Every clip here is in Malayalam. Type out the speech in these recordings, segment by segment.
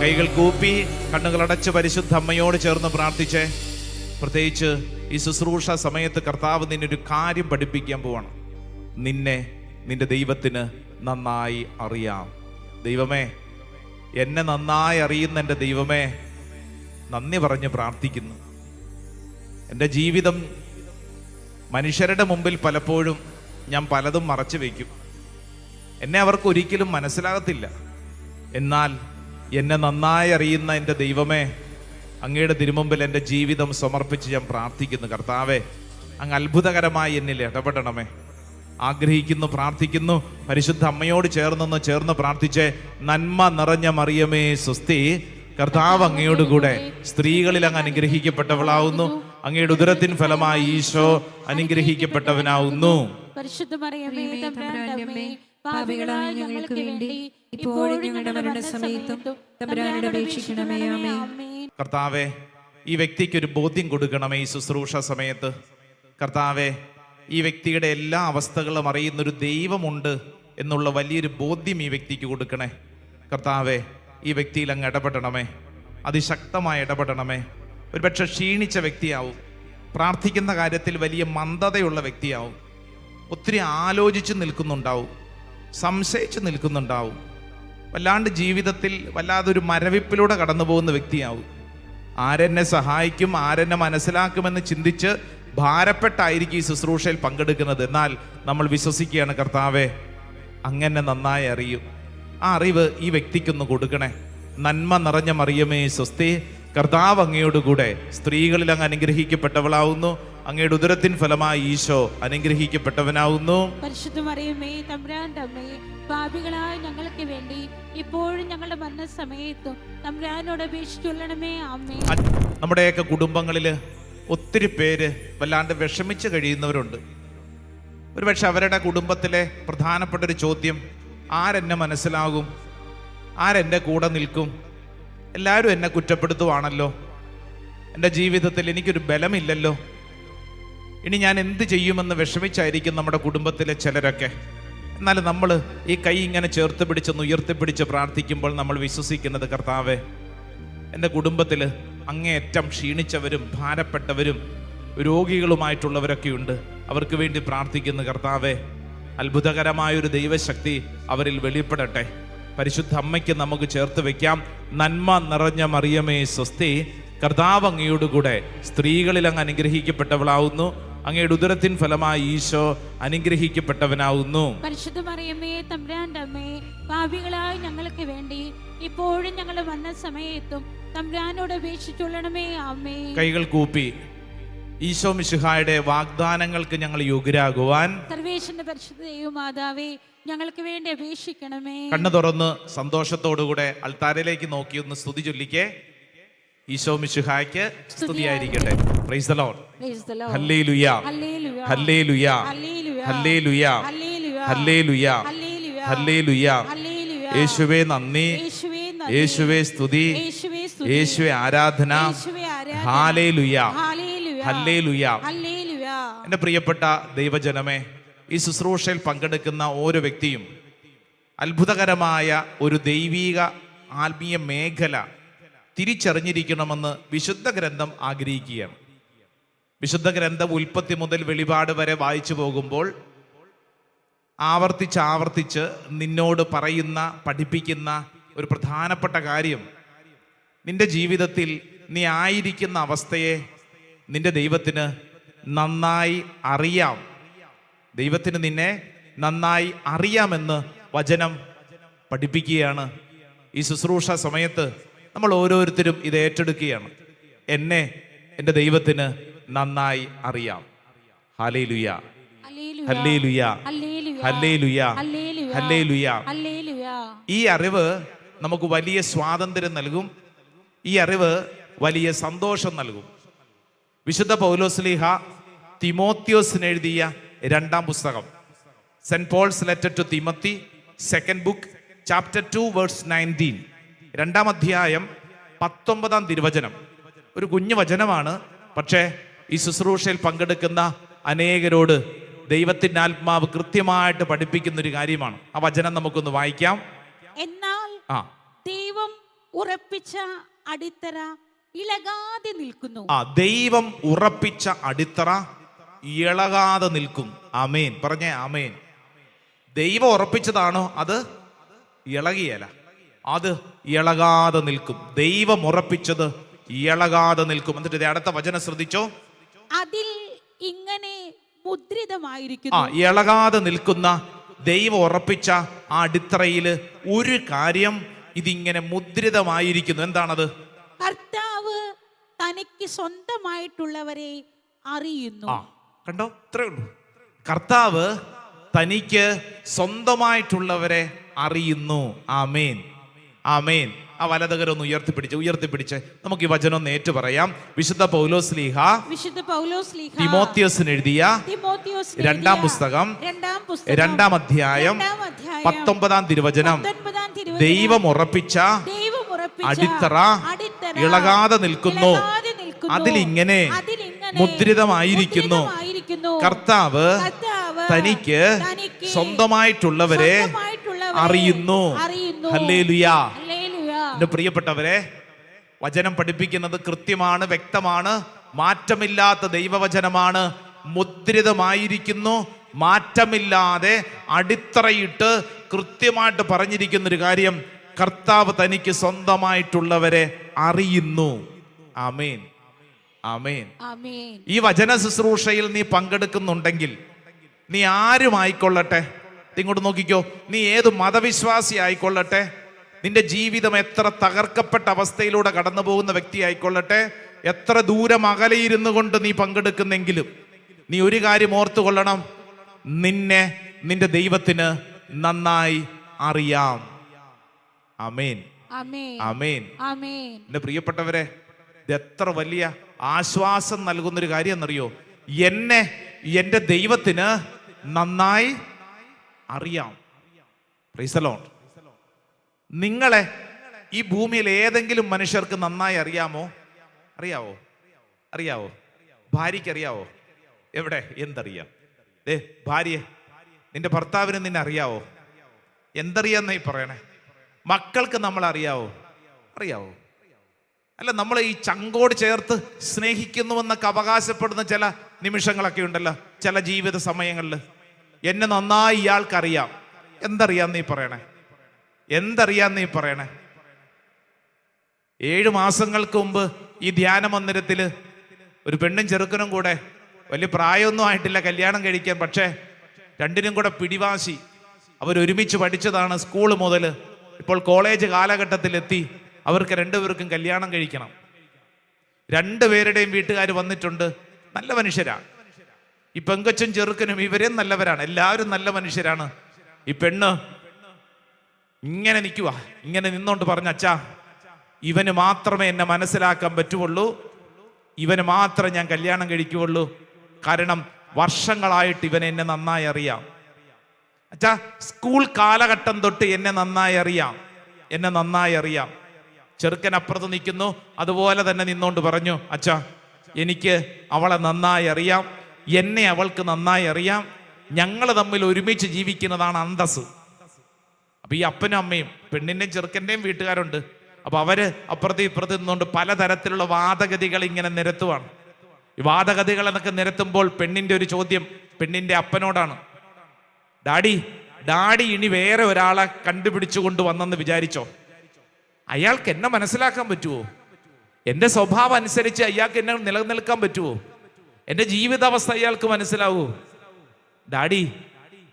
കൈകൾ കൂപ്പി കണ്ണുകളടച്ച് പരിശുദ്ധ അമ്മയോട് ചേർന്ന് പ്രാർത്ഥിച്ചേ. പ്രത്യേകിച്ച് ഈ ശുശ്രൂഷ സമയത്ത് കർത്താവ് നിന്നൊരു കാര്യം പഠിപ്പിക്കാൻ പോവാണ്. നിന്നെ നിന്റെ ദൈവത്തിന് നന്നായി അറിയാം. ദൈവമേ എന്നെ നന്നായി അറിയുന്ന എന്റെ ദൈവമേ നന്ദി പറഞ്ഞ് പ്രാർത്ഥിക്കുന്നു. എന്റെ ജീവിതം മനുഷ്യരുടെ മുമ്പിൽ പലപ്പോഴും ഞാൻ പലതും മറച്ചു വയ്ക്കും. എന്നെ അവർക്ക് ഒരിക്കലും മനസ്സിലാകത്തില്ല. എന്നാൽ എന്നെ നന്നായി അറിയുന്ന എന്റെ ദൈവമേ അങ്ങയുടെ തിരുമുമ്പിൽ എന്റെ ജീവിതം സമർപ്പിച്ച് ഞാൻ പ്രാർത്ഥിക്കുന്നു. കർത്താവെ അങ്ങ് അത്ഭുതകരമായി എന്നിൽ ഇടപെടണമേ. ആഗ്രഹിക്കുന്നു പ്രാർത്ഥിക്കുന്നു. പരിശുദ്ധ അമ്മയോട് ചേർന്നെന്ന് ചേർന്ന് പ്രാർത്ഥിച്ച്. നന്മ നിറഞ്ഞ മറിയമേ സ്വസ്തി. കർത്താവ് അങ്ങയോട് കൂടെ സ്ത്രീകളിൽ അങ്ങ് അനുഗ്രഹിക്കപ്പെട്ടവളാവുന്നു. അങ്ങയുടെ ഉദരത്തിൻ ഫലമായി ഈശോ അനുഗ്രഹിക്കപ്പെട്ടവനാവുന്നു. പരിശുദ്ധ മറിയമേ തമ്പുരാന്റെ അമ്മേ പാപികളായ ഞങ്ങൾക്ക് വേണ്ടി ഇപ്പോഴും ഞങ്ങളുടെ മരണസമയത്തും തമ്പുരാനോട് അപേക്ഷിക്കണമേ ആമേ കർത്താവേ കർത്താവെ ഈ വ്യക്തിക്ക് ഒരു ബോധ്യം കൊടുക്കണമേ ഈ ശുശ്രൂഷ സമയത്ത്. കർത്താവെ ഈ വ്യക്തിയുടെ എല്ലാ അവസ്ഥകളും അറിയുന്നൊരു ദൈവമുണ്ട് എന്നുള്ള വലിയൊരു ബോധ്യം ഈ വ്യക്തിക്ക് കൊടുക്കണേ. കർത്താവെ ഈ വ്യക്തിയിൽ അങ്ങ് ഇടപെടണമേ. അതിശക്തമായി ഇടപെടണമേ. ഒരുപക്ഷെ ക്ഷീണിച്ച വ്യക്തിയാവും. പ്രാർത്ഥിക്കുന്ന കാര്യത്തിൽ വലിയ മന്ദതയുള്ള വ്യക്തിയാവും. ഒത്തിരി ആലോചിച്ച് നിൽക്കുന്നുണ്ടാവും. സംശയിച്ച് നിൽക്കുന്നുണ്ടാവും. വല്ലാണ്ട് ജീവിതത്തിൽ വല്ലാതൊരു മരവിപ്പിലൂടെ കടന്നു പോകുന്ന വ്യക്തിയാവും. ആരെന്നെ സഹായിക്കും ആരെന്നെ മനസ്സിലാക്കുമെന്ന് ചിന്തിച്ച് ഭാരപ്പെട്ടായിരിക്കും ഈ ശുശ്രൂഷയിൽ പങ്കെടുക്കുന്നത്. എന്നാൽ നമ്മൾ വിശ്വസിക്കുകയാണ് കർത്താവെ അങ്ങനെ നന്നായി അറിയും. ആ അറിവ് ഈ വ്യക്തിക്കൊന്ന് കൊടുക്കണേ. നന്മ നിറഞ്ഞ മറിയമേ സ്വസ്തി. കർത്താവ് അങ്ങയോടുകൂടെ സ്ത്രീകളിൽ അങ്ങ് അനുഗ്രഹിക്കപ്പെട്ടവളാവുന്നു. അങ്ങയുടെ ഉദരത്തിൻ ഫലമായി ഈശോ അനുഗ്രഹിക്കപ്പെട്ടവനാവുന്നു. പരിശുദ്ധ മറിയമേ തമ്പുരാന്റെ പാപികളായ ഞങ്ങൾക്ക് വേണ്ടി ഇപ്പോഴും ഞങ്ങളുടെ മരണസമയത്തും തമ്പുരാനോട് അപേക്ഷിച്ചുള്ളണമേ അമ്മേ നമ്മുടെയൊക്കെ കുടുംബങ്ങളിൽ ഒത്തിരി പേര് വല്ലാണ്ട് വിഷമിച്ച് കഴിയുന്നവരുണ്ട്. ഒരുപക്ഷെ അവരുടെ കുടുംബത്തിലെ പ്രധാനപ്പെട്ട ഒരു ചോദ്യം ആരെന്നെ മനസ്സിലാകും? ആരെന്റെ കൂടെ നിൽക്കും? എല്ലാവരും എന്നെ കുറ്റപ്പെടുത്തുവാണല്ലോ. എന്റെ ജീവിതത്തിൽ എനിക്കൊരു ബലമില്ലല്ലോ. ഇനി ഞാൻ എന്ത് ചെയ്യുമെന്ന് വിഷമിച്ചായിരിക്കും നമ്മുടെ കുടുംബത്തിലെ ചിലരൊക്കെ. എന്നാൽ നമ്മൾ ഈ കൈ ഇങ്ങനെ ചേർത്ത് പിടിച്ചൊന്ന് ഉയർത്തിപ്പിടിച്ച് പ്രാർത്ഥിക്കുമ്പോൾ നമ്മൾ വിശ്വസിക്കുന്നത് കർത്താവേ എന്റെ കുടുംബത്തിൽ അങ്ങേയറ്റം ക്ഷീണിച്ചവരും ഭാരപ്പെട്ടവരും രോഗികളുമായിട്ടുള്ളവരൊക്കെയുണ്ട്. അവർക്ക് വേണ്ടി പ്രാർത്ഥിക്കുന്ന കർത്താവെ. അത്ഭുതകരമായൊരു ദൈവശക്തി അവരിൽ വെളിപ്പെടട്ടെ. പരിശുദ്ധ അമ്മയ്ക്ക് നമുക്ക് ചേർത്ത് വെക്കാം. നന്മ നിറഞ്ഞ മറിയമേ സ്വസ്തി. കർത്താവ് അങ്ങയോടുകൂടെ സ്ത്രീകളിൽ അങ്ങ് അനുഗ്രഹിക്കപ്പെട്ടവളാവുന്നു. അങ്ങയുടെ ഉദരത്തിൻ ഫലമായി ഈശോ അനുഗ്രഹിക്കപ്പെട്ടവനാവുന്നു. പരിശുദ്ധ മറിയമേ തമ്പുരാന്റെ അമ്മേ പാപികളായ ഞങ്ങൾക്ക് വേണ്ടി ഇപ്പോഴും ഞങ്ങൾ വന്ന സമയത്തും തമ്പുരാനോട് അപേക്ഷിച്ചുള്ളണമേ അമ്മേ കൈകൾ കൂപ്പി. ഈശോ മിശുഹായുടെ വാഗ്ദാനങ്ങൾക്ക് ഞങ്ങൾ യോഗ്യരാകുവാൻ സർവേശ്വരന്റെ പരിശുദ്ധ ദൈവമാതാവേ ഞങ്ങൾക്ക് വേണ്ടി അപേക്ഷിക്കണമേ കണ്ണു തുറന്ന് സന്തോഷത്തോടുകൂടെ അൾത്താരയിലേക്ക് നോക്കി ഒന്ന് സ്തുതി ചൊല്ലിക്കേ ഈശോ മിശുഹായ്ക്ക് സ്തുതിയായിരിക്കട്ടെ praise the lord praise the lord hallelujah hallelujah. Hallelujah hallelujah. Hallelujah hallelujah. യേശുവേ നന്ദി യേശുവേ നന്ദി. യേശുവേ സ്തുതി യേശുവേ സ്തുതി. യേശുവേ ആരാധന യേശുവേ ആരാധന. ഹാലേലുയ എന്റെ പ്രിയപ്പെട്ട ദൈവജനമേ ഈ ശുശ്രൂഷയിൽ പങ്കെടുക്കുന്ന ഓരോ വ്യക്തിയും അത്ഭുതകരമായ ഒരു ദൈവീക ആത്മീയ മേഖല തിരിച്ചറിഞ്ഞിരിക്കണമെന്ന് വിശുദ്ധ ഗ്രന്ഥം ആഗ്രഹിക്കുകയാണ്. വിശുദ്ധ ഗ്രന്ഥം ഉൽപ്പത്തി മുതൽ വെളിപാട് വരെ വായിച്ചു പോകുമ്പോൾ ആവർത്തിച്ച് ആവർത്തിച്ച് നിന്നോട് പറയുന്ന പഠിപ്പിക്കുന്ന ഒരു പ്രധാനപ്പെട്ട കാര്യം നിന്റെ ജീവിതത്തിൽ നീ ആയിരിക്കുന്ന അവസ്ഥയെ നിന്റെ ദൈവത്തിന് നന്നായി അറിയാം. ദൈവത്തിന് നിന്നെ നന്നായി അറിയാമെന്ന് വചനം പഠിപ്പിക്കുകയാണ്. ഈ ശുശ്രൂഷ സമയത്ത് നമ്മൾ ഓരോരുത്തരും ഇത് ഏറ്റെടുക്കുകയാണ്. എന്നെ എന്റെ ദൈവത്തിന് നന്നായി അറിയാം. ഹല്ലേലുയ. ഹല്ലേലൂയ. ഹല്ലേലുയ. ഹല്ലേലൂയ. ഈ അറിവ് നമുക്ക് വലിയ സ്വാതന്ത്ര്യം നൽകും. ഈ അറിവ് വലിയ സന്തോഷം നൽകും. വിശുദ്ധ പൗലോസ്ലിഹ തിമോത്യോസിന് എഴുതിയ രണ്ടാം പുസ്തകം. Saint Paul's letter to Timothy second book chapter two verse nineteen. രണ്ടാം അധ്യായം പത്തൊമ്പതാം തിരുവചനം. ഒരു കുഞ്ഞു വചനമാണ് പക്ഷേ ഈ ശുശ്രൂഷയിൽ പങ്കെടുക്കുന്ന അനേകരോട് ദൈവത്തിന്റെ ആത്മാവ് കൃത്യമായിട്ട് പഠിപ്പിക്കുന്ന ഒരു കാര്യമാണ്. ആ വചനം നമുക്കൊന്ന് വായിക്കാം. എന്നാൽ ആ. ദൈവം ഉറപ്പിച്ച അടിത്തറ ഇളകാതെ നിൽക്കുന്നു. ആ ദൈവം ഉറപ്പിച്ച അടിത്തറ ഇളകാതെ നിൽക്കും. അമേൻ പറഞ്ഞേ അമേൻ ദൈവം ഉറപ്പിച്ചതാണോ? അത് ഇളകിയല അത് ഇളകാതെ നിൽക്കും. ദൈവം ഉറപ്പിച്ചത് ഇളകാതെ നിൽക്കും. എന്നിട്ട് അടുത്ത വചനം ശ്രദ്ധിച്ചോ. അതിൽ ഇങ്ങനെ ആ ഇളകാതെ നിൽക്കുന്ന ദൈവം ഉറപ്പിച്ച ആ അടിത്തറയിൽ ഒരു കാര്യം ഇതിങ്ങനെ മുദ്രിതമായിരിക്കുന്നു. എന്താണത്? കർത്താവ് തനിക്ക് സ്വന്തമായിട്ടുള്ളവരെ അറിയുന്നു. ആ കണ്ടോ? ഇത്രേ ഉള്ളൂ. കർത്താവ് തനിക്ക് സ്വന്തമായിട്ടുള്ളവരെ അറിയുന്നു. ആമേൻ. ആമേൻ. ആ വലതകരൊന്ന് ഉയർത്തിപ്പിടിച്ച് ഉയർത്തിപ്പിടിച്ച് നമുക്ക് ഈ വചനം ഒന്ന് ഏറ്റു പറയാം. വിശുദ്ധ പൗലോസ് ലീഹ വിശുദ്ധ പൗലോസ് ലീഹ തിമോത്തിയോസിന് എഴുതിയ തിമോത്തിയോസ് രണ്ടാം പുസ്തകം രണ്ടാം പുസ്തകം രണ്ടാം അധ്യായം രണ്ടാം അധ്യായം പത്തൊമ്പതാം തിരുവചനം. പത്തൊൻപതാം തിരുവചനം ദൈവം ഉറപ്പിച്ച ദൈവം ഉറപ്പിച്ച അടിത്തറ അടിത്തറ ഇളകാതെ നിൽക്കുന്നു. അതിലിങ്ങനെ മുദ്രിതമായിരിക്കുന്നു. കർത്താവ് തനിക്ക് സ്വന്തമായിട്ടുള്ളവരെ അറിയുന്നു. എന്റെ പ്രിയപ്പെട്ടവരെ വചനം പഠിപ്പിക്കുന്നത് കൃത്യമാണ് വ്യക്തമാണ്. മാറ്റമില്ലാത്ത ദൈവവചനമാണ്. മുദ്രിതമായിരിക്കുന്നു. മാറ്റമില്ലാതെ അടിത്തറയിട്ട് കൃത്യമായിട്ട് പറഞ്ഞിരിക്കുന്നൊരു കാര്യം കർത്താവ് തനിക്ക് സ്വന്തമായിട്ടുള്ളവരെ അറിയുന്നു. ആമേൻ. ആമേൻ. ഈ വചന ശുശ്രൂഷയിൽ നീ പങ്കെടുക്കുന്നുണ്ടെങ്കിൽ നീ ആരും ആയിക്കൊള്ളട്ടെ? ഇങ്ങോട്ട് നോക്കിക്കോ. നീ ഏത് മതവിശ്വാസി ആയിക്കൊള്ളട്ടെ? നിന്റെ ജീവിതം എത്ര തകർക്കപ്പെട്ട അവസ്ഥയിലൂടെ കടന്നു പോകുന്ന വ്യക്തി ആയിക്കൊള്ളട്ടെ? എത്ര ദൂരം അകലെയിരുന്നു കൊണ്ട് നീ പങ്കെടുക്കുന്നെങ്കിലും നീ ഒരു കാര്യം ഓർത്തുകൊള്ളണം. നിന്നെ നിന്റെ ദൈവത്തിന് നന്നായി അറിയാം. അമേൻ അമേൻ എന്റെ പ്രിയപ്പെട്ടവരെ ഇത് എത്ര വലിയ ആശ്വാസം നൽകുന്നൊരു കാര്യം എന്നറിയോ എന്നെ എന്റെ ദൈവത്തിന് നന്നായി അറിയാം. റീസലോൺ നിങ്ങളെ ഈ ഭൂമിയിൽ ഏതെങ്കിലും മനുഷ്യർക്ക് നന്നായി അറിയാമോ? അറിയാവോ? അറിയാവോ? ഭാര്യയ്ക്ക് അറിയാവോ? എവിടെ? എന്തറിയാം? ഏ ഭാര്യ നിന്റെ ഭർത്താവിന് നിന്നെ അറിയാവോ? എന്തറിയാന്നായി പറയണേ? മക്കൾക്ക് നമ്മൾ അറിയാവോ? അറിയാവോ അല്ല നമ്മൾ ഈ ചങ്കോട് ചേർത്ത് സ്നേഹിക്കുന്നുവെന്നൊക്കെ അവകാശപ്പെടുന്ന ചില നിമിഷങ്ങളൊക്കെ ഉണ്ടല്ലോ ചില ജീവിത സമയങ്ങളിൽ. എന്നെ നന്നായി ഇയാൾക്കറിയാം. എന്തറിയാം നീ പറയണേ? എന്തറിയാം നീ പറയണേ? ഏഴ് മാസങ്ങൾക്ക് മുമ്പ് ഈ ധ്യാന മന്ദിരത്തിൽ ഒരു പെണ്ണും ചെറുക്കനും കൂടെ വലിയ പ്രായമൊന്നും ആയിട്ടില്ല കല്യാണം കഴിക്കാൻ പക്ഷേ രണ്ടിനും കൂടെ പിടിവാശി. അവരൊരുമിച്ച് പഠിച്ചതാണ് സ്കൂൾ മുതൽ ഇപ്പോൾ കോളേജ് കാലഘട്ടത്തിലെത്തി അവർക്ക് രണ്ടുപേർക്കും കല്യാണം കഴിക്കണം. രണ്ടുപേരുടെയും വീട്ടുകാർ വന്നിട്ടുണ്ട്. നല്ല മനുഷ്യരാണ് ഈ പെങ്കച്ചും ചെറുക്കനും ഇവരെയും നല്ലവരാണ്. എല്ലാവരും നല്ല മനുഷ്യരാണ്. ഈ പെണ്ണ് ഇങ്ങനെ നിൽക്കുക ഇങ്ങനെ നിന്നോണ്ട് പറഞ്ഞ അച്ഛാ ഇവന് മാത്രമേ എന്നെ മനസ്സിലാക്കാൻ പറ്റുള്ളൂ ഇവന് മാത്രമേ ഞാൻ കല്യാണം കഴിക്കുകയുള്ളൂ കാരണം വർഷങ്ങളായിട്ട് ഇവനെന്നെ നന്നായി അറിയാം. അച്ഛാ സ്കൂൾ കാലഘട്ടം തൊട്ട് എന്നെ നന്നായി അറിയാം. എന്നെ നന്നായി അറിയാം. ചെറുക്കൻ അപ്പുറത്ത് നിൽക്കുന്നു. അതുപോലെ തന്നെ നിന്നോണ്ട് പറഞ്ഞു അച്ഛാ എനിക്ക് അവളെ നന്നായി അറിയാം. എന്നെ അവൾക്ക് നന്നായി അറിയാം. ഞങ്ങൾ തമ്മിൽ ഒരുമിച്ച് ജീവിക്കുന്നതാണ് അന്തസ് അപ്പൊ ഈ അപ്പനും അമ്മയും പെണ്ണിന്റെയും ചെറുക്കന്റെയും വീട്ടുകാരുണ്ട്. അപ്പൊ അവർ അപ്പുറത്ത് ഇപ്പുറത്ത് നിന്നുകൊണ്ട് പലതരത്തിലുള്ള വാദഗതികൾ ഇങ്ങനെ നിരത്തുവാണ്. ഈ വാദഗതികൾ എന്നൊക്കെ നിരത്തുമ്പോൾ പെണ്ണിന്റെ ഒരു ചോദ്യം പെണ്ണിന്റെ അപ്പനോടാണ്. ഡാഡി ഡാഡി ഇനി വേറെ ഒരാളെ കണ്ടുപിടിച്ചു കൊണ്ടുവന്നെന്ന് വിചാരിച്ചോ? അയാൾക്ക് എന്നെ മനസ്സിലാക്കാൻ പറ്റുമോ എന്റെ സ്വഭാവം അനുസരിച്ച് അയാൾക്ക് എന്നെ നിലനിൽക്കാൻ പറ്റുമോ എന്റെ ജീവിതാവസ്ഥ അയാൾക്ക് മനസ്സിലാവൂ? ഡാഡി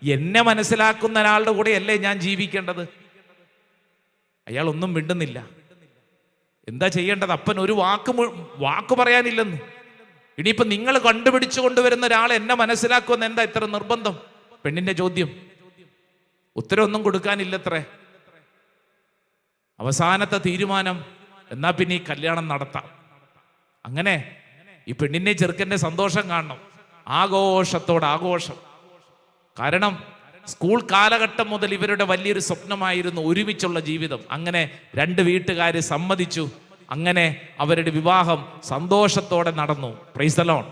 എന്നെ മനസ്സിലാക്കുന്ന ഒരാളുടെ കൂടെ അല്ലേ ഞാൻ ജീവിക്കേണ്ടത്? അയാൾ ഒന്നും മിണ്ടുന്നില്ല. എന്താ ചെയ്യേണ്ടത്? അപ്പൻ ഒരു വാക്ക് വാക്ക് പറയാനില്ലെന്ന്. ഇനിയിപ്പോ നിങ്ങൾ കണ്ടുപിടിച്ചു കൊണ്ടുവരുന്ന ഒരാൾ എന്നെ മനസ്സിലാക്കുമെന്ന് എന്താ ഇത്ര നിർബന്ധം? പെണ്ണിന്റെ ചോദ്യം. ഉത്തരവൊന്നും കൊടുക്കാനില്ലത്രേ. അവസാനത്തെ തീരുമാനം എന്നാ പിന്നെ ഈ കല്യാണം നടത്താം. അങ്ങനെ ഈ പെണ്ണിന്റെ ചെറുക്കന്റെ സന്തോഷം കാണണം. ആഘോഷത്തോട് ആഘോഷം. കാരണം സ്കൂൾ കാലഘട്ടം മുതൽ ഇവരുടെ വലിയൊരു സ്വപ്നമായിരുന്നു ഒരുമിച്ചുള്ള ജീവിതം. അങ്ങനെ രണ്ട് വീട്ടുകാർ സമ്മതിച്ചു. അങ്ങനെ അവരുടെ വിവാഹം സന്തോഷത്തോടെ നടന്നു. പ്രൈസലോൺ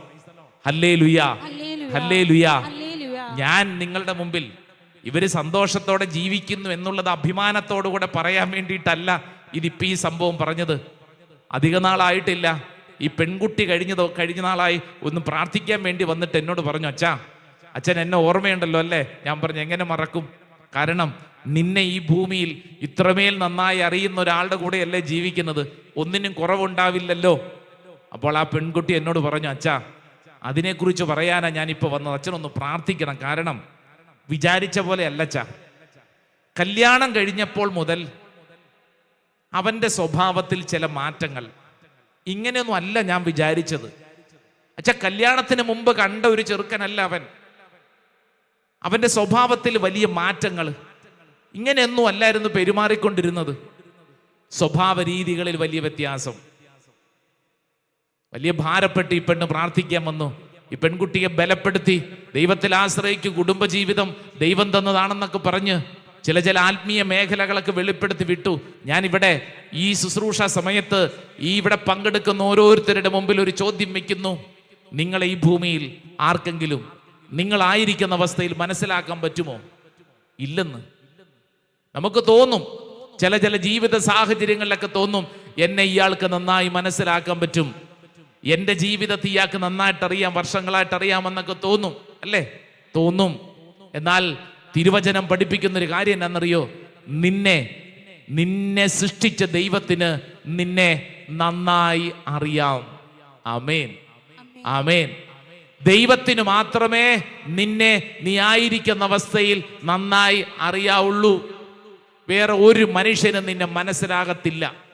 ഹല്ലേ ലുയാ. ഹല്ലേ ലുയാ. ഞാൻ നിങ്ങളുടെ മുമ്പിൽ ഇവർ സന്തോഷത്തോടെ ജീവിക്കുന്നു എന്നുള്ളത് അഭിമാനത്തോടുകൂടെ പറയാൻ വേണ്ടിയിട്ടല്ല ഇതിപ്പോ ഈ സംഭവം പറഞ്ഞത്. അധിക നാളായിട്ടില്ല. ഈ പെൺകുട്ടി കഴിഞ്ഞതോ കഴിഞ്ഞ നാളായി ഒന്ന് പ്രാർത്ഥിക്കാൻ വേണ്ടി വന്നിട്ട് എന്നോട് പറഞ്ഞു അച്ഛാ അച്ഛൻ എന്നെ ഓർമ്മയുണ്ടല്ലോ അല്ലേ? ഞാൻ പറഞ്ഞു എങ്ങനെ മറക്കും? കാരണം നിന്നെ ഈ ഭൂമിയിൽ ഇത്രമേൽ നന്നായി അറിയുന്ന ഒരാളുടെ കൂടെയല്ലേ ജീവിക്കുന്നത്? ഒന്നിനും കുറവുണ്ടാവില്ലല്ലോ. അപ്പോൾ ആ പെൺകുട്ടി എന്നോട് പറഞ്ഞു അച്ഛാ അതിനെക്കുറിച്ച് പറയാനാണ് ഞാനിപ്പോൾ വന്നത്. അച്ഛനൊന്ന് പ്രാർത്ഥിക്കണം. കാരണം വിചാരിച്ച പോലെ അല്ലച്ച കല്യാണം കഴിഞ്ഞപ്പോൾ മുതൽ അവന്റെ സ്വഭാവത്തിൽ ചില മാറ്റങ്ങൾ. ഇങ്ങനെയൊന്നും അല്ല ഞാൻ വിചാരിച്ചത്. അച്ഛ കല്യാണത്തിന് മുമ്പ് കണ്ട ഒരു ചെറുക്കനല്ല അവൻ. അവന്റെ സ്വഭാവത്തിൽ വലിയ മാറ്റങ്ങൾ. ഇങ്ങനെയൊന്നും അല്ലായിരുന്നു പെരുമാറിക്കൊണ്ടിരുന്നത്. സ്വഭാവ രീതികളിൽ വലിയ വ്യത്യാസം. വലിയ ഭാരപ്പെട്ട് ഈ പെണ്ണ് പ്രാർത്ഥിക്കാൻ വന്നു. ഈ പെൺകുട്ടിയെ ബലപ്പെടുത്തി ദൈവത്തിൽ ആശ്രയിക്കും കുടുംബജീവിതം ദൈവം തന്നതാണെന്നൊക്കെ പറഞ്ഞ് ചില ചില ആത്മീയ മേഖലകളൊക്കെ വെളിപ്പെടുത്തി വിട്ടു. ഞാനിവിടെ ഈ ശുശ്രൂഷ സമയത്ത് ഈ ഇവിടെ പങ്കെടുക്കുന്ന ഓരോരുത്തരുടെ മുമ്പിൽ ഒരു ചോദ്യം വയ്ക്കുന്നു നിങ്ങളെ ഈ ഭൂമിയിൽ ആർക്കെങ്കിലും നിങ്ങളായിരിക്കുന്ന അവസ്ഥയിൽ മനസ്സിലാക്കാൻ പറ്റുമോ? ഇല്ലെന്ന്. നമുക്ക് തോന്നും. ചില ചില ജീവിത സാഹചര്യങ്ങളിലൊക്കെ തോന്നും. എന്നെ ഇയാൾക്ക് നന്നായി മനസ്സിലാക്കാൻ പറ്റും. എന്റെ ജീവിതത്തിൽ ഇയാൾക്ക് നന്നായിട്ട് അറിയാം വർഷങ്ങളായിട്ട് അറിയാമെന്നൊക്കെ തോന്നും അല്ലേ? തോന്നും. എന്നാൽ തിരുവചനം പഠിപ്പിക്കുന്ന ഒരു കാര്യം എന്നറിയോ നിന്നെ നിന്നെ സൃഷ്ടിച്ച ദൈവത്തിന് നിന്നെ നന്നായി അറിയാം. ആമേൻ. ആമേൻ. ദൈവത്തിന് മാത്രമേ നിന്നെ നീ ആയിരിക്കുന്ന അവസ്ഥയിൽ നന്നായി അറിയാവുള്ളൂ. വേറെ ഒരു മനുഷ്യനും നിന്നെ മനസ്സിലാകത്തില്ല.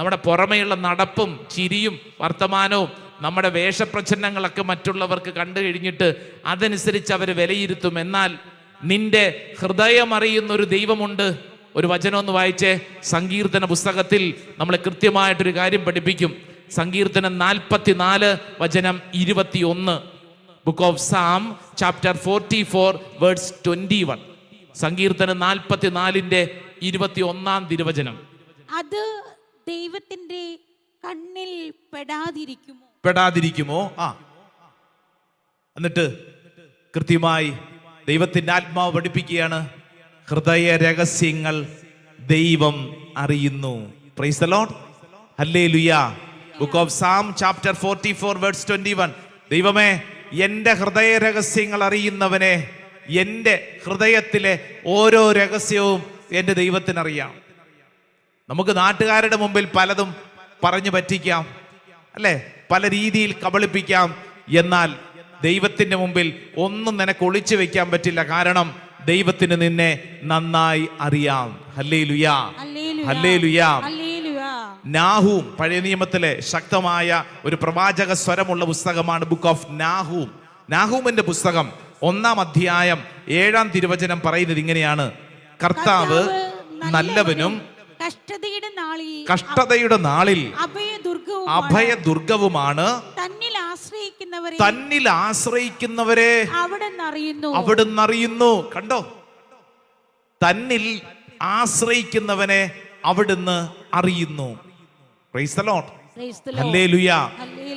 നമ്മുടെ പുറമെയുള്ള നടപ്പും ചിരിയും വർത്തമാനവും നമ്മുടെ വേഷപ്രച്ഛന്നങ്ങളൊക്കെ മറ്റുള്ളവർക്ക് കണ്ടു കഴിഞ്ഞിട്ട് അതനുസരിച്ച് അവർ വിലയിരുത്തും. എന്നാൽ നിന്റെ ഹൃദയമറിയുന്ന ഒരു ദൈവമുണ്ട്. ഒരു വചനം ഒന്ന് വായിച്ചേ. സങ്കീർത്തന പുസ്തകത്തിൽ നമ്മളെ കൃത്യമായിട്ടൊരു കാര്യം പഠിപ്പിക്കും. സങ്കീർത്തനം നാൽപ്പത്തിനാല് വചനം ഇരുപത്തി ഒന്ന് book of Psalm chapter forty four words twenty one സങ്കീർത്തനം നാൽപ്പത്തിനാലിന്റെ ഇരുപത്തി ഒന്നാം തിരുവചനം. അത് ദൈവത്തിന്റെ കണ്ണിൽ പെടാതിരിക്കുമോ? പെടാതിരിക്കുമോ? ആ. എന്നിട്ട് കൃത്യമായി ദൈവത്തിന്റെ ആത്മാവ് പഠിപ്പിക്കുകയാണ്. ഹൃദയ രഹസ്യങ്ങൾ ദൈവം അറിയുന്നു. Praise book of Psalm chapter forty four words twenty one ദൈവമേ എന്റെ ഹൃദയ രഹസ്യങ്ങൾ അറിയുന്നവനെ എന്റെ ഹൃദയത്തിലെ ഓരോ രഹസ്യവും എന്റെ ദൈവത്തിനറിയാം. നമുക്ക് നാട്ടുകാരുടെ മുമ്പിൽ പലതും പറഞ്ഞു പറ്റിക്കാം അല്ലേ? പല രീതിയിൽ കബളിപ്പിക്കാം. എന്നാൽ ദൈവത്തിന്റെ മുമ്പിൽ ഒന്നും നിനക്ക് ഒളിച്ചു വെക്കാൻ പറ്റില്ല. കാരണം ദൈവത്തിന് നിന്നെ നന്നായി അറിയാം. ഹല്ലേ ലുയാ. ഹല്ലേ ലുയാ. നാഹൂം പഴയ നിയമത്തിലെ ശക്തമായ ഒരു പ്രവാചക സ്വരമുള്ള പുസ്തകമാണ് ബുക്ക് ഓഫ് നാഹൂം. നാഹൂമിന്റെ പുസ്തകം ഒന്നാം അധ്യായം ഏഴാം തിരുവചനം പറയുന്നത് ഇങ്ങനെയാണ്. കർത്താവ് നല്ലവനും കഷ്ടതയുടെ നാളിൽ കഷ്ടതയുടെ നാളിൽ അഭയ അഭയദുർഗവുമാണ്. തന്നിൽ ആശ്രയിക്കുന്നവരെ തന്നിൽ ആശ്രയിക്കുന്നവരെ അവിടെ അറിയുന്നു അവിടുന്ന് അറിയുന്നു കണ്ടോ? തന്നിൽ ആശ്രയിക്കുന്നവനെ അവിടുന്ന് അറിയുന്നു.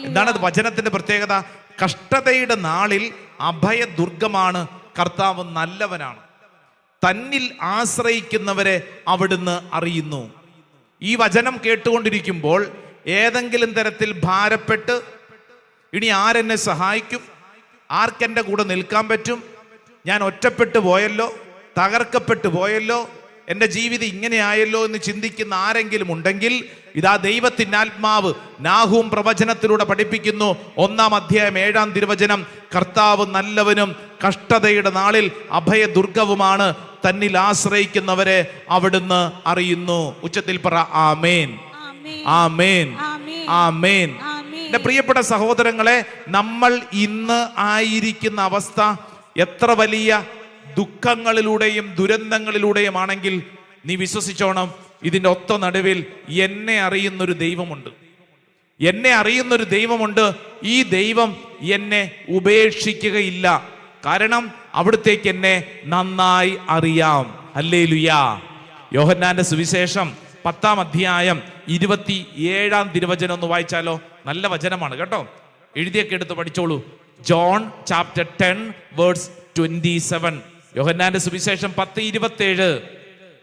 എന്താണ് വചനത്തിന്റെ പ്രത്യേകത? കഷ്ടതയുടെ നാളിൽ അഭയ അഭയദുർഗമാണ്. കർത്താവ് നല്ലവനാണ്. തന്നിൽ ആശ്രയിക്കുന്നവരെ അവിടുന്ന് അറിയുന്നു. ഈ വചനം കേട്ടുകൊണ്ടിരിക്കുമ്പോൾ ഏതെങ്കിലും തരത്തിൽ ഭാരപ്പെട്ട് ഇനി ആരെന്നെ സഹായിക്കും? ആർക്കെന്റെ കൂടെ നിൽക്കാൻ പറ്റും? ഞാൻ ഒറ്റപ്പെട്ടു പോയല്ലോ? തകർക്കപ്പെട്ടു പോയല്ലോ? എന്റെ ജീവിതം ഇങ്ങനെയായല്ലോ എന്ന് ചിന്തിക്കുന്ന ആരെങ്കിലും ഉണ്ടെങ്കിൽ ഇതാ ദൈവത്തിന്റെ ആത്മാവ് നാഹൂം പ്രവചനത്തിലൂടെ പഠിപ്പിക്കുന്നു. ഒന്നാം അധ്യായം ഏഴാം തിരുവചനം കർത്താവ് നല്ലവനും കഷ്ടതയുടെ നാളിൽ അഭയദുർഗവുമാണ് തന്നിൽ ആശ്രയിക്കുന്നവരെ അവിടുന്ന് അറിയുന്നു. ഉച്ചത്തിൽ പറ ആമേൻ. ആമേൻ. ആമേൻ. എന്റെ പ്രിയപ്പെട്ട സഹോദരങ്ങളെ നമ്മൾ ഇന്ന് ആയിരിക്കുന്ന അവസ്ഥ എത്ര വലിയ ദുഃഖങ്ങളിലൂടെയും ദുരന്തങ്ങളിലൂടെയും ആണെങ്കിൽ നീ വിശ്വസിച്ചോണം ഇതിന്റെ ഒത്ത നടുവിൽ എന്നെ അറിയുന്നൊരു ദൈവമുണ്ട്. എന്നെ അറിയുന്നൊരു ദൈവമുണ്ട്. ഈ ദൈവം എന്നെ ഉപേക്ഷിക്കുകയില്ല. കാരണം അവിടത്തേക്ക് എന്നെ നന്നായി അറിയാം. അല്ലേ ലുയാ യോഹന്നാന്റെ സുവിശേഷം പത്താം അധ്യായം ഇരുപത്തി ഏഴാം തിരുവചനം ഒന്ന് വായിച്ചാലോ? നല്ല വചനമാണ് കേട്ടോ. എഴുതിയൊക്കെ എടുത്ത് പഠിച്ചോളൂ. John chapter ten words twenty seven. യോഹന്നാന്റെ സുവിശേഷം പത്ത് ഇരുപത്തേഴ്.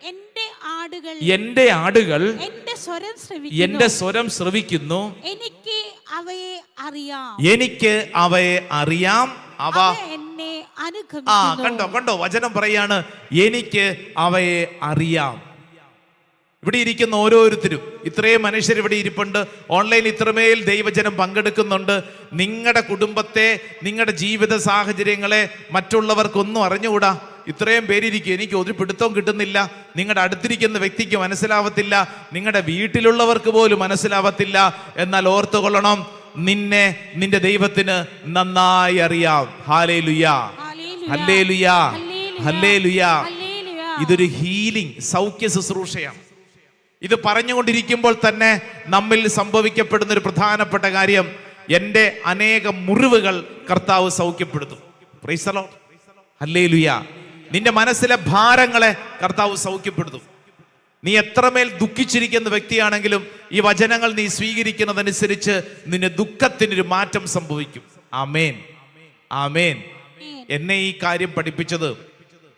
എന്റെ ആടുകൾ എന്റെ ആടുകൾ എന്റെ സ്വരം ശ്രവിക്കുന്നു. എനിക്ക് അവയെ അറിയാം. എനിക്ക് അവയെ അറിയാം. അവ എന്നെ എന്നെ ആ അനുഗമിക്കുന്നു. കണ്ടോ കണ്ടോ വചനം പറയാണ് എനിക്ക് അവയെ അറിയാം. ഇവിടെ ഇരിക്കുന്ന ഓരോരുത്തരും ഇത്രയും മനുഷ്യർ ഇവിടെ ഇരിപ്പുണ്ട്. ഓൺലൈൻ ഇത്രമേൽ ദൈവജനം പങ്കെടുക്കുന്നുണ്ട്. നിങ്ങളുടെ കുടുംബത്തെ നിങ്ങളുടെ ജീവിത സാഹചര്യങ്ങളെ മറ്റുള്ളവർക്കൊന്നും അറിഞ്ഞുകൂടാ. ഇത്രയും പേരിരിക്കും. എനിക്ക് ഒരു പിടുത്തവും കിട്ടുന്നില്ല. നിങ്ങളുടെ അടുത്തിരിക്കുന്ന വ്യക്തിക്ക് മനസ്സിലാവത്തില്ല. നിങ്ങളുടെ വീട്ടിലുള്ളവർക്ക് പോലും മനസ്സിലാവത്തില്ല. എന്നാൽ ഓർത്തുകൊള്ളണം നിന്നെ നിന്റെ ദൈവത്തിന് നന്നായി അറിയാം. ഹാലേ ലുയാ. ഹല്ലേ ലുയാ ഹല്ലേ ലുയാ ഇതൊരു ഹീലിംഗ് സൗഖ്യ ശുശ്രൂഷയാണ്. ഇത് പറഞ്ഞുകൊണ്ടിരിക്കുമ്പോൾ തന്നെ നമ്മിൽ സംഭവിക്കപ്പെടുന്ന ഒരു പ്രധാനപ്പെട്ട കാര്യം എന്റെ അനേക മുറിവുകൾ കർത്താവ് സൗഖ്യപ്പെടുത്തും. പ്രീസലോ അല്ലേ ലുയ നിന്റെ മനസ്സിലെ ഭാരങ്ങളെ കർത്താവ് സൗഖ്യപ്പെടുത്തും. നീ എത്രമേൽ ദുഃഖിച്ചിരിക്കുന്ന വ്യക്തിയാണെങ്കിലും ഈ വചനങ്ങൾ നീ സ്വീകരിക്കുന്നതനുസരിച്ച് നിന്റെ ദുഃഖത്തിനൊരു മാറ്റം സംഭവിക്കും. ആമേൻ ആമേൻ എന്നെ ഈ കാര്യം പഠിപ്പിച്ചത്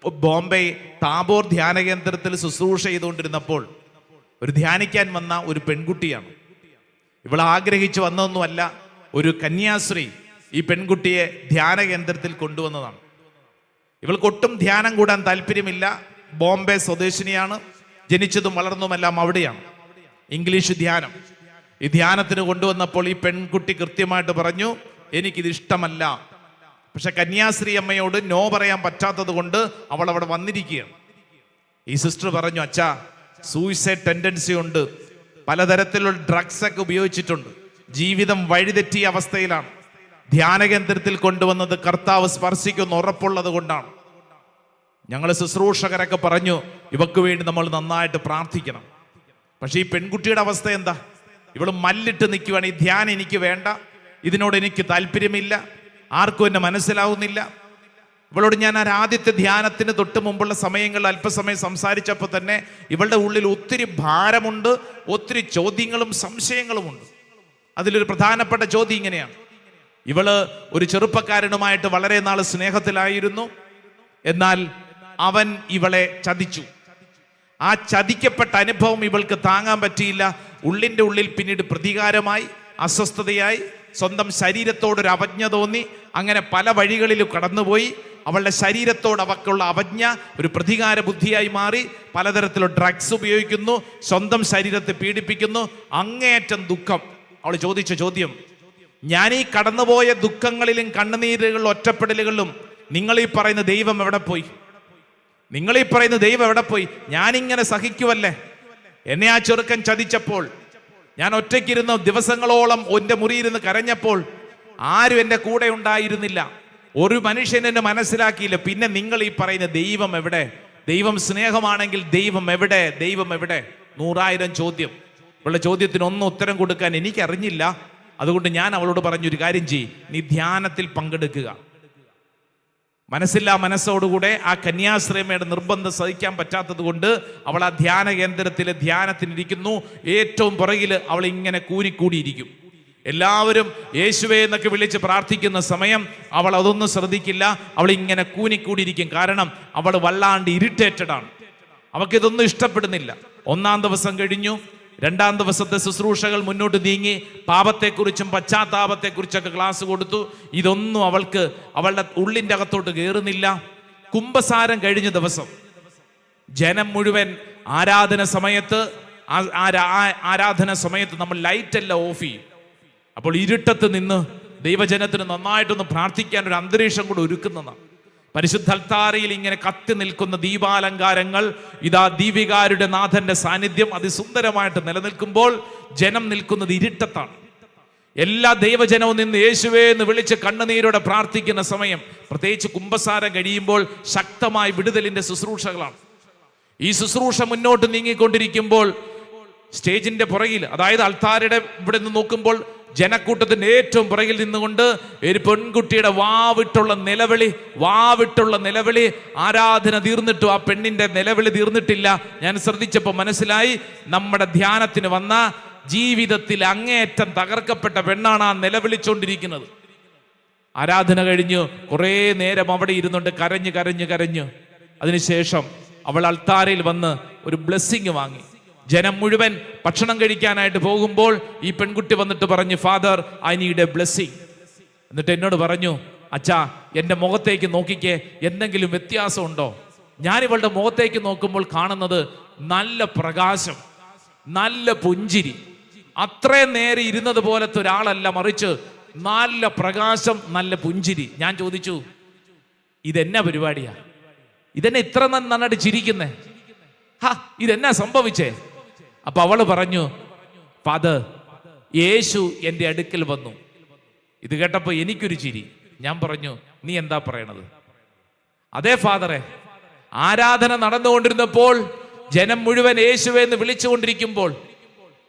ബോംബെ താബോർ ധ്യാന കേന്ദ്രത്തിൽ ശുശ്രൂഷ ചെയ്തുകൊണ്ടിരുന്നപ്പോൾ ഒരു ധ്യാനിക്കാൻ വന്ന ഒരു പെൺകുട്ടിയാണ്. ഇവൾ ആഗ്രഹിച്ചു വന്നതൊന്നുമല്ല ഒരു കന്യാശ്രീ ഈ പെൺകുട്ടിയെ ധ്യാന കേന്ദ്രത്തിൽ കൊണ്ടുവന്നതാണ്. ഇവൾക്ക് ഒട്ടും ധ്യാനം കൂടാൻ താല്പര്യമില്ല. ബോംബെ സ്വദേശിനിയാണ് ജനിച്ചതും വളർന്നതുമെല്ലാം അവിടെയാണ്. ഇംഗ്ലീഷ് ധ്യാനം. ഈ ധ്യാനത്തിന് കൊണ്ടുവന്നപ്പോൾ ഈ പെൺകുട്ടി കൃത്യമായിട്ട് പറഞ്ഞു എനിക്കിത് ഇഷ്ടമല്ല. പക്ഷെ കന്യാശ്രീ അമ്മയോട് നോ പറയാൻ പറ്റാത്തത് കൊണ്ട് അവൾ അവിടെ വന്നിരിക്കുകയാണ്. ഈ സിസ്റ്റർ പറഞ്ഞു അച്ഛാ സൂയിസൈഡ് ടെൻഡൻസി ഉണ്ട്. പലതരത്തിലുള്ള ഡ്രഗ്സ് ഒക്കെ ഉപയോഗിച്ചിട്ടുണ്ട്. ജീവിതം വഴിതെറ്റിയ അവസ്ഥയിലാണ്. ധ്യാന കേന്ദ്രത്തിൽ കൊണ്ടുവന്നത് കർത്താവ് സ്പർശിക്കുന്ന ഉറപ്പുള്ളത് കൊണ്ടാണ്. ഞങ്ങൾ ശുശ്രൂഷകരൊക്കെ പറഞ്ഞു ഇവക്ക് വേണ്ടി നമ്മൾ നന്നായിട്ട് പ്രാർത്ഥിക്കണം. പക്ഷെ ഈ പെൺകുട്ടിയുടെ അവസ്ഥ എന്താ? ഇവൾ മല്ലിട്ട് നിൽക്കുവാണ്. ഈ ധ്യാനം എനിക്ക് വേണ്ട. ഇതിനോട് എനിക്ക് താല്പര്യമില്ല. ആർക്കും എന്നെ മനസ്സിലാവുന്നില്ല. ഇവളോട് ഞാൻ ആ ആദ്യത്തെ ധ്യാനത്തിന് തൊട്ട് മുമ്പുള്ള സമയങ്ങളിൽ അല്പസമയം സംസാരിച്ചപ്പോൾ തന്നെ ഇവളുടെ ഉള്ളിൽ ഒത്തിരി ഭാരമുണ്ട് ഒത്തിരി ചോദ്യങ്ങളും സംശയങ്ങളുമുണ്ട്. അതിലൊരു പ്രധാനപ്പെട്ട ചോദ്യം ഇങ്ങനെയാണ്. ഇവൾ ഒരു ചെറുപ്പക്കാരനുമായിട്ട് വളരെ നാൾ സ്നേഹത്തിലായിരുന്നു. എന്നാൽ അവൻ ഇവളെ ചതിച്ചു. ആ ചതിക്കപ്പെട്ട അനുഭവം ഇവൾക്ക് താങ്ങാൻ പറ്റിയില്ല. ഉള്ളിന്റെ ഉള്ളിൽ പിന്നീട് പ്രതികാരമായി അസ്വസ്ഥതയായി. സ്വന്തം ശരീരത്തോടൊരു അവജ്ഞ തോന്നി. അങ്ങനെ പല വഴികളിലും കടന്നുപോയി. അവളുടെ ശരീരത്തോട് അവക്കുള്ള അവജ്ഞ ഒരു പ്രതികാര ബുദ്ധിയായി മാറി. പലതരത്തിലുള്ള ഡ്രഗ്സ് ഉപയോഗിക്കുന്നു. സ്വന്തം ശരീരത്തെ പീഡിപ്പിക്കുന്നു. അങ്ങേയറ്റം ദുഃഖം. അവൾ ചോദിച്ച ചോദ്യം ഞാൻ ഈ കടന്നുപോയ ദുഃഖങ്ങളിലും കണ്ണുനീരുകളിലും ഒറ്റപ്പെടലുകളിലും നിങ്ങൾ ഈ പറയുന്ന ദൈവം എവിടെ പോയി? നിങ്ങൾ ഈ പറയുന്ന ദൈവം എവിടെ പോയി? ഞാനിങ്ങനെ സഹിക്കുവല്ലേ? എന്നെ ആ ചെറുക്കൻ ചതിച്ചപ്പോൾ ഞാൻ ഒറ്റയ്ക്കിരുന്ന് ദിവസങ്ങളോളം എന്റെ മുറിയിരുന്ന് കരഞ്ഞപ്പോൾ ആരും എന്റെ കൂടെ ഉണ്ടായിരുന്നില്ല. ഒരു മനുഷ്യൻ എന്നെ മനസ്സിലാക്കിയില്ല. പിന്നെ നിങ്ങൾ ഈ പറയുന്ന ദൈവം എവിടെ? ദൈവം സ്നേഹമാണെങ്കിൽ ദൈവം എവിടെ? ദൈവം എവിടെ? നൂറായിരം ചോദ്യം. ഉള്ള ചോദ്യത്തിന് ഒന്നും ഉത്തരം കൊടുക്കാൻ എനിക്കറിഞ്ഞില്ല. അതുകൊണ്ട് ഞാൻ അവളോട് പറഞ്ഞൊരു കാര്യം ചെയ്യ്. നീ ധ്യാനത്തിൽ പങ്കെടുക്കുക. മനസ്സില്ലാ മനസ്സോടുകൂടെ ആ കന്യാശ്രമയുടെ നിർബന്ധം സഹിക്കാൻ പറ്റാത്തത് കൊണ്ട് അവൾ ആ ധ്യാന കേന്ദ്രത്തിൽ ധ്യാനത്തിനിരിക്കുന്നു. ഏറ്റവും പുറകിൽ അവൾ ഇങ്ങനെ കൂരിക്കൂടിയിരിക്കും. എല്ലാവരും യേശുവേ എന്നൊക്കെ വിളിച്ച് പ്രാർത്ഥിക്കുന്ന സമയം അവൾ അതൊന്നും ശ്രദ്ധിക്കില്ല. അവൾ ഇങ്ങനെ കൂനിക്കൂടിയിരിക്കും. കാരണം അവൾ വല്ലാണ്ട് ഇറിറ്റേറ്റഡ് ആണ്. അവൾക്ക് ഇഷ്ടപ്പെടുന്നില്ല. ഒന്നാം ദിവസം കഴിഞ്ഞു. രണ്ടാം ദിവസത്തെ ശുശ്രൂഷകൾ മുന്നോട്ട് നീങ്ങി പാപത്തെക്കുറിച്ചും പശ്ചാത്താപത്തെക്കുറിച്ചൊക്കെ ക്ലാസ് കൊടുത്തു. ഇതൊന്നും അവൾക്ക് അവളുടെ ഉള്ളിന്റെ അകത്തോട്ട് കയറുന്നില്ല കുംഭസാരം കഴിഞ്ഞ ദിവസം ജനം മുഴുവൻ ആരാധന സമയത്ത് ആരാധന സമയത്ത് നമ്മൾ ലൈറ്റ് എല്ലാം ഓഫ് ചെയ്യും. അപ്പോൾ ഇരുട്ടത്ത് നിന്ന് ദൈവജനത്തിന് നന്നായിട്ടൊന്ന് പ്രാർത്ഥിക്കാൻ ഒരു അന്തരീക്ഷം കൂടെ ഒരുക്കുന്നതാണ്. പരിശുദ്ധ അൽത്താരയിൽ ഇങ്ങനെ കത്തി നിൽക്കുന്ന ദീപാലങ്കാരങ്ങൾ ഇതാ ദീപികാരുടെ നാഥന്റെ സാന്നിധ്യം അതിസുന്ദരമായിട്ട് നിലനിൽക്കുമ്പോൾ ജനം നിൽക്കുന്നത് ഇരുട്ടത്താണ്. എല്ലാ ദൈവജനവും നിന്ന് യേശുവേ എന്ന് വിളിച്ച് കണ്ണുനീരോടെ പ്രാർത്ഥിക്കുന്ന സമയം പ്രത്യേകിച്ച് കുംഭസാരം കഴിയുമ്പോൾ ശക്തമായ വിടുതലിന്റെ ശുശ്രൂഷകളാണ്. ഈ ശുശ്രൂഷ മുന്നോട്ട് നീങ്ങിക്കൊണ്ടിരിക്കുമ്പോൾ സ്റ്റേജിന്റെ പുറകിൽ അതായത് അൾത്താരയുടെ ഇവിടെ നിന്ന് നോക്കുമ്പോൾ ജനക്കൂട്ടത്തിന്റെ ഏറ്റവും പുറകിൽ നിന്നുകൊണ്ട് ഒരു പെൺകുട്ടിയുടെ വാവിട്ടുള്ള നിലവിളി വാവിട്ടുള്ള നിലവിളി ആരാധന തീർന്നിട്ടും ആ പെണ്ണിന്റെ നിലവിളി തീർന്നിട്ടില്ല. ഞാൻ ശ്രദ്ധിച്ചപ്പോൾ മനസ്സിലായി. നമ്മുടെ ധ്യാനത്തിന് വന്ന ജീവിതത്തിൽ അങ്ങേയറ്റം തകർക്കപ്പെട്ട പെണ്ണാണ് ആ നിലവിളിച്ചുകൊണ്ടിരിക്കുന്നത് ആരാധന കഴിഞ്ഞു. കുറേ നേരം അവിടെ ഇരുന്നുണ്ട് കരഞ്ഞ് കരഞ്ഞ് കരഞ്ഞു. അതിനുശേഷം അവൾ അൾത്താരയിൽ വന്ന് ഒരു ബ്ലെസ്സിങ് വാങ്ങി. ജനം മുഴുവൻ ഭക്ഷണം കഴിക്കാനായിട്ട് പോകുമ്പോൾ ഈ പെൺകുട്ടി വന്നിട്ട് പറഞ്ഞു father I need a blessing എന്നിട്ട് എന്നോട് പറഞ്ഞു അച്ഛാ എന്റെ മുഖത്തേക്ക് നോക്കിക്കേ എന്തെങ്കിലും വ്യത്യാസമുണ്ടോ? ഞാൻ ഇവളുടെ മുഖത്തേക്ക് നോക്കുമ്പോൾ കാണുന്നത് നല്ല പ്രകാശം നല്ല പുഞ്ചിരി. അത്രയും നേരെ ഇരുന്നത് പോലത്തെ ഒരാളല്ല മറിച്ച് നല്ല പ്രകാശം നല്ല പുഞ്ചിരി. ഞാൻ ചോദിച്ചു ഇതെന്നാ പരിപാടിയാ? ഇതെന്നെ ഇത്ര നന്ന- നന്നായിട്ട് ചിരിക്കുന്നേ? ഹാ ഇതെന്നാ സംഭവിച്ചേ? അപ്പൊ അവൾ പറഞ്ഞു ഫാദർ യേശു എന്റെ അടുക്കൽ വന്നു. ഇത് കേട്ടപ്പോ എനിക്കൊരു ചിരി. ഞാൻ പറഞ്ഞു നീ എന്താ പറയണത്? അതേ ഫാദറെ ആരാധന നടന്നുകൊണ്ടിരുന്നപ്പോൾ ജനം മുഴുവൻ യേശുവെ എന്ന് വിളിച്ചുകൊണ്ടിരിക്കുമ്പോൾ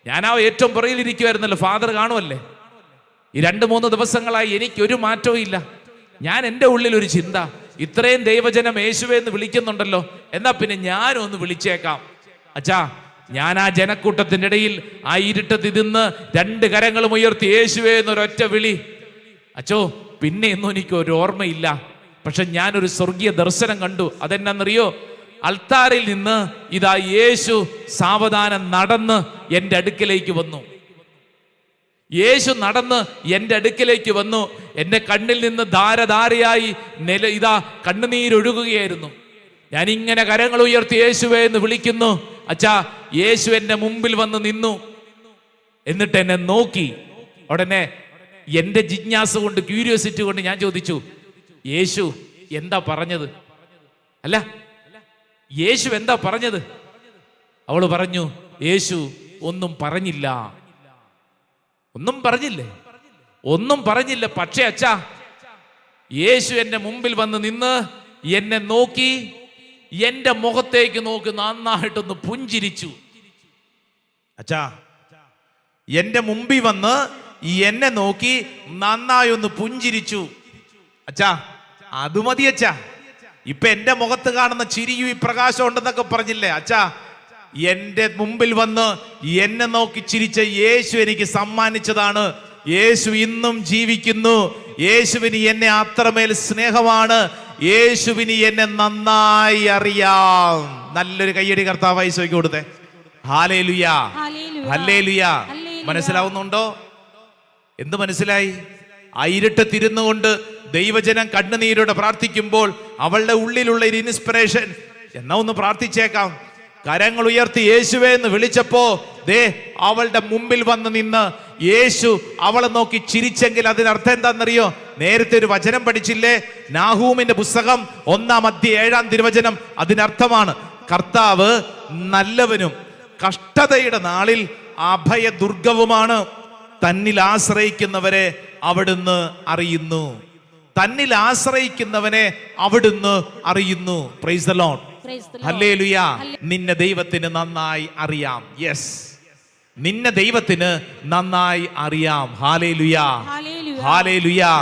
ഞാൻ ആ ഏറ്റവും പുറകിലിരിക്കുമായിരുന്നല്ലോ ഫാദർ കാണുമല്ലേ? ഈ രണ്ട് മൂന്ന് ദിവസങ്ങളായി എനിക്ക് ഒരു മാറ്റവും ഇല്ല. ഞാൻ എന്റെ ഉള്ളിൽ ഒരു ചിന്ത ഇത്രയും ദൈവജനം യേശുവെ എന്ന് വിളിക്കുന്നുണ്ടല്ലോ. എന്നാ പിന്നെ ഞാനും ഒന്ന് വിളിച്ചേക്കാം. അച്ഛാ ഞാൻ ആ ജനക്കൂട്ടത്തിന്റെ ഇടയിൽ ആ ഇരുട്ട് ഇതിന്ന് രണ്ട് കരങ്ങളും ഉയർത്തി യേശുവേ എന്നൊരൊറ്റ വിളി. അച്ചോ പിന്നെ ഒന്നും എനിക്ക് ഒരു ഓർമ്മയില്ല. പക്ഷെ ഞാനൊരു സ്വർഗീയ ദർശനം കണ്ടു. അതെന്നാന്നറിയോ? അൾത്താറിൽ നിന്ന് ഇതാ യേശു സാവധാനം നടന്ന് എന്റെ അടുക്കിലേക്ക് വന്നു. യേശു നടന്ന് എന്റെ അടുക്കിലേക്ക് വന്നു. എന്റെ കണ്ണിൽ നിന്ന് ധാരധാരയായി നില ഇതാ കണ്ണുനീരൊഴുകുകയായിരുന്നു. ഞാനിങ്ങനെ കരങ്ങൾ ഉയർത്തി യേശുവേ എന്ന് വിളിക്കുന്നു. അച്ഛാ യേശു എന്റെ മുമ്പിൽ വന്ന് നിന്നു. എന്നിട്ട് എന്നെ നോക്കി. ഉടനെ എന്റെ ജിജ്ഞാസ കൊണ്ട് ക്യൂരിയോസിറ്റി കൊണ്ട് ഞാൻ ചോദിച്ചു യേശു എന്താ പറഞ്ഞത്? അല്ല യേശു എന്താ പറഞ്ഞത്? അവൾ പറഞ്ഞു യേശു ഒന്നും പറഞ്ഞില്ല. ഒന്നും പറഞ്ഞില്ലേ? ഒന്നും പറഞ്ഞില്ല. പക്ഷേ അച്ഛാ യേശു എന്റെ മുമ്പിൽ വന്ന് നിന്ന് എന്നെ നോക്കി എന്റെ മുഖത്തേക്ക് നോക്കി നന്നായിട്ടൊന്ന് പുഞ്ചിരിച്ചു. അച്ഛാ എന്റെ മുമ്പിൽ വന്ന് എന്നെ നോക്കി നന്നായി ഒന്ന് പുഞ്ചിരിച്ചു. അച്ഛാ അത് മതി അച്ഛാ. ഇപ്പൊ എന്റെ മുഖത്ത് കാണുന്ന ചിരിയും ഈ പ്രകാശം ഉണ്ടെന്നൊക്കെ പറഞ്ഞില്ലേ? അച്ഛാ എന്റെ മുമ്പിൽ വന്ന് എന്നെ നോക്കി ചിരിച്ച യേശു എനിക്ക് സമ്മാനിച്ചതാണ്. യേശു ഇന്നും ജീവിക്കുന്നു. യേശുവിന് എന്നെ അത്രമേൽ സ്നേഹമാണ്. യേശുവിന് എന്നെ നന്നായി അറിയാം. നല്ലൊരു കയ്യടി കർത്താവായി ചോദിച്ചു കൊടുത്തേ. ഹാലേ ലുയാ ഹല്ലേലൂയ. മനസ്സിലാവുന്നുണ്ടോ? എന്ത് മനസ്സിലായി? ഐരട്ട് ഇരുട്ടത്തിരുന്നു കൊണ്ട് ദൈവജനം കണ്ണുനീരോടെ പ്രാർത്ഥിക്കുമ്പോൾ അവളുടെ ഉള്ളിലുള്ള ഒരു ഇൻസ്പിറേഷൻ എന്നാ ഒന്ന് പ്രാർത്ഥിച്ചേക്കാം. കരങ്ങൾ ഉയർത്തി യേശുവേ എന്ന് വിളിച്ചപ്പോ ദേ അവളുടെ മുമ്പിൽ വന്ന് നിന്ന് യേശു അവളെ നോക്കി ചിരിച്ചെങ്കിൽ അതിനർത്ഥം എന്താണെന്നറിയോ? നേരത്തെ ഒരു വചനം പഠിച്ചില്ലേ? നാഹൂമിന്റെ പുസ്തകം ഒന്നാം അധ്യ ഏഴാം തിരുവചനം അതിനർത്ഥമാണ് കർത്താവ് നല്ലവനും കഷ്ടതയുടെ നാളിൽ അഭയദുർഗവുമാണ്. തന്നിൽ ആശ്രയിക്കുന്നവരെ അവിടുന്ന് അറിയുന്നു. തന്നിൽ ആശ്രയിക്കുന്നവനെ അവിടുന്ന് അറിയുന്നു. പ്രൈസ് ദ ലോൺ നിന്നെ ദൈവത്തിന് നന്നായി അറിയാം. യെസ് നിന്നെ ദൈവത്തിന് നന്നായി അറിയാം. ഹാലേ ലുയാ ഹാലേ ലുയാ ഹാലേ ലുയാ